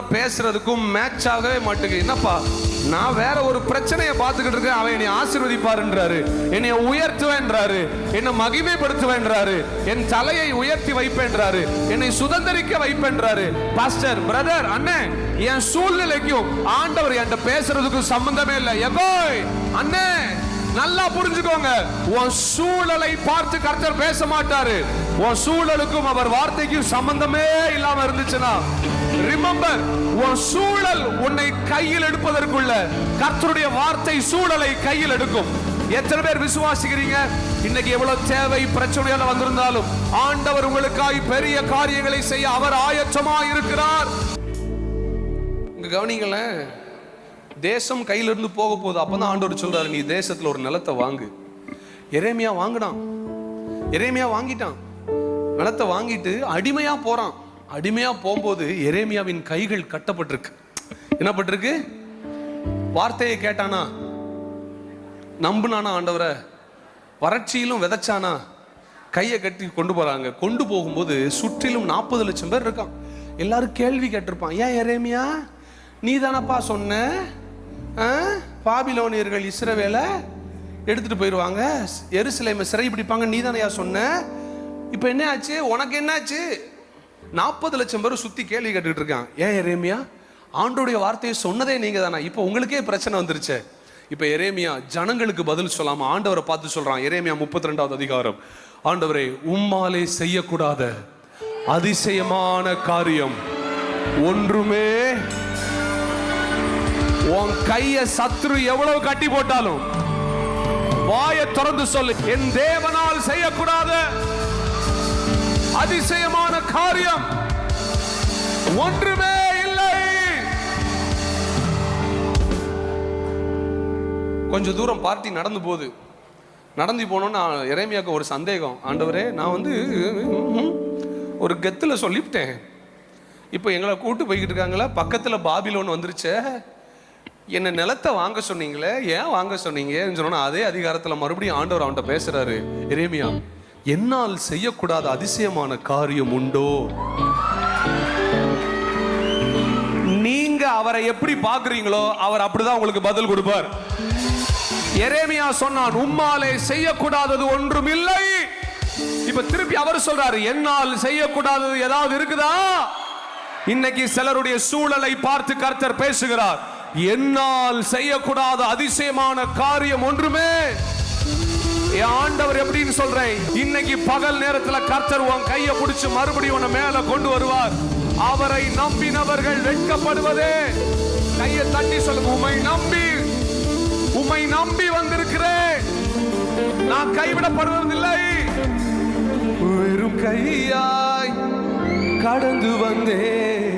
பேசுறதுக்கும் மேட்ச் ஆகவே மாட்டேங்குது. என்னப்பா? நான் வேற ஒரு பிரச்சனையை பார்த்துக்கிட்டு இருக்கேன். அவன் என்னை ஆசீர்வதிப்பாருன்றாரு. என்னை உயர்த்துவேன்றாரு. என்னை மகிமைப்படுத்துவேன்றாரு. என் தலையை உயர்த்தி வைப்பேன்றாரு. என்னை சுதந்திரிக்க வைப்பேன்றாரு. பாஸ்டர் பிரதர் அண்ணன் என் சூழ்நிலைக்கும் ஆண்டவர் என்கிட்ட பேசுறதுக்கும் சம்பந்தமே இல்லை. எகோய் அண்ணே. நல்லா புரிஞ்சுக்கோங்க. உன் சூழலை பார்த்து கர்த்தர் பேச மாட்டாரு உன் சூழலுக்கும் அவர் வார்த்தைக்கும் சம்பந்தமே இல்லாம இருந்துச்சுன்னா ரிமெம்பர் உன் சூழல் உன்னை கையில் எடுப்பதற்குள்ள கர்த்தருடைய வார்த்தை சூழலை கையில் எடுக்கும். எத்தனை பேர் விசுவாசிக்கிறீங்க? இன்னைக்கு எவ்வளவு தேவை பிரச்சனையால வந்திருந்தாலும் ஆண்டவர் உங்களுக்காய் பெரிய காரியங்களை செய்ய அவர் ஆயத்தமா இருக்கிறார் கவனிங்களேன். தேசம் கையில இருந்து போக போகுது. அப்பதான் ஆண்டவர் சொல்றாரு நீ தேசத்துல ஒரு நிலத்தை வாங்கு. எரேமியா வாங்கினான். எரேமியா வாங்கிட்டான். நிலத்தை வாங்கிட்டு அடிமையா போறான். அடிமையா போகும்போது எரேமியாவின் கைகள் கட்டப்பட்டிருக்கு. என்ன பட்டிருக்கு வார்த்தையை கேட்டானா? நம்புனானா ஆண்டவரை? வறட்சியிலும் விதைச்சானா? கையை கட்டி கொண்டு போறாங்க. கொண்டு போகும்போது சுற்றிலும் நாற்பது லட்சம் பேர் இருக்கான். எல்லாரும் கேள்வி கேட்டிருப்பான் ஏன் எரேமியா? நீ தானப்பா சொன்ன? பாபிலோனியர்கள் இஸ்ரவேலை எடுத்துட்டு போயிடுவாங்க எருசலேமை சிறை பிடிப்பாங்க நீ தானையா சொன்ன? இப்போ என்ன ஆச்சு உனக்கு என்னாச்சு? நாற்பது லட்சம் பேர் சுத்தி கேள்வி கேட்டுக்கிட்டு இருக்கான் ஏன் எரேமியா? ஆண்டோடைய வார்த்தையை சொன்னதே நீங்க தானா இப்போ உங்களுக்கே பிரச்சனை வந்துருச்சு. இப்போ எரேமியா ஜனங்களுக்கு பதில் சொல்லாம ஆண்டவரை பார்த்து சொல்றான். எரேமியா முப்பத்தி ரெண்டாவது அதிகாரம். ஆண்டவரே உம்மாலே செய்யக்கூடாத அதிசயமான காரியம். ஒன்றுமே உன் கைய சத்ரு எவ்வளவு கட்டி போட்டாலும் வாய திறந்து சொல்லு. என் தேவனால் செய்யக்கூடாத அதிசயமான காரியம் ஒன்றுமே இல்லை. கொஞ்ச தூரம் பார்ட்டி நடந்து போகுது. நடந்து போனோன்னு இறைமையாக்க ஒரு சந்தேகம். ஆண்டவரே நான் வந்து ஒரு கெத்தில் சொல்லிவிட்டேன். இப்போ எங்களை கூட்டு போய்கிட்டு இருக்காங்களா? பக்கத்தில் பாபிலோன் வந்துருச்சே. என்ன நிலத்தை வாங்க சொன்னீங்களே? ஏன் வாங்க சொன்னீங்கன்னு சொன்னா அதே அதிகாரத்தில் மறுபடியும் ஆண்டவர் அவன்கிட்ட பேசுறாரு. எரேமியா என்னால் செய்யக்கூடாத அதிசயமான காரியம் உண்டோ? நீங்க அவரை எப்படி பாக்குறீங்களோ அவர் அப்படிதான் உங்களுக்கு பதில் கொடுப்பார். எரேமியா சொன்னான் உம்மாலே செய்யக்கூடாதது ஒன்றும் இல்லை. இப்ப திருப்பி அவர் சொல்றாரு என்னால் செய்யக்கூடாதது ஏதாவது இருக்குதா? இன்னைக்கு சிலருடைய சூழலை பார்த்து கர்த்தர் பேசுகிறார். என்னால் செய்யக்கூடாத அதிசயமான காரியம் ஒன்றுமே. ஆண்டவர் எப்படின்னு சொல்றேன்? இன்னைக்கு பகல் நேரத்துல கர்த்தர் உன் கையை பிடிச்சு மறுபடியும் உன்னை மேல கொண்டு வருவார். அவரை நம்பினவர்கள் வெட்கப்படுவதே. கையை தட்டி சொல்லுங்க உமை நம்பி உம்மை நம்பி வந்திருக்கிறேன். நான் கைவிடப்படுவதில்லை. வெறும் கையாய் கடந்து வந்தேன்.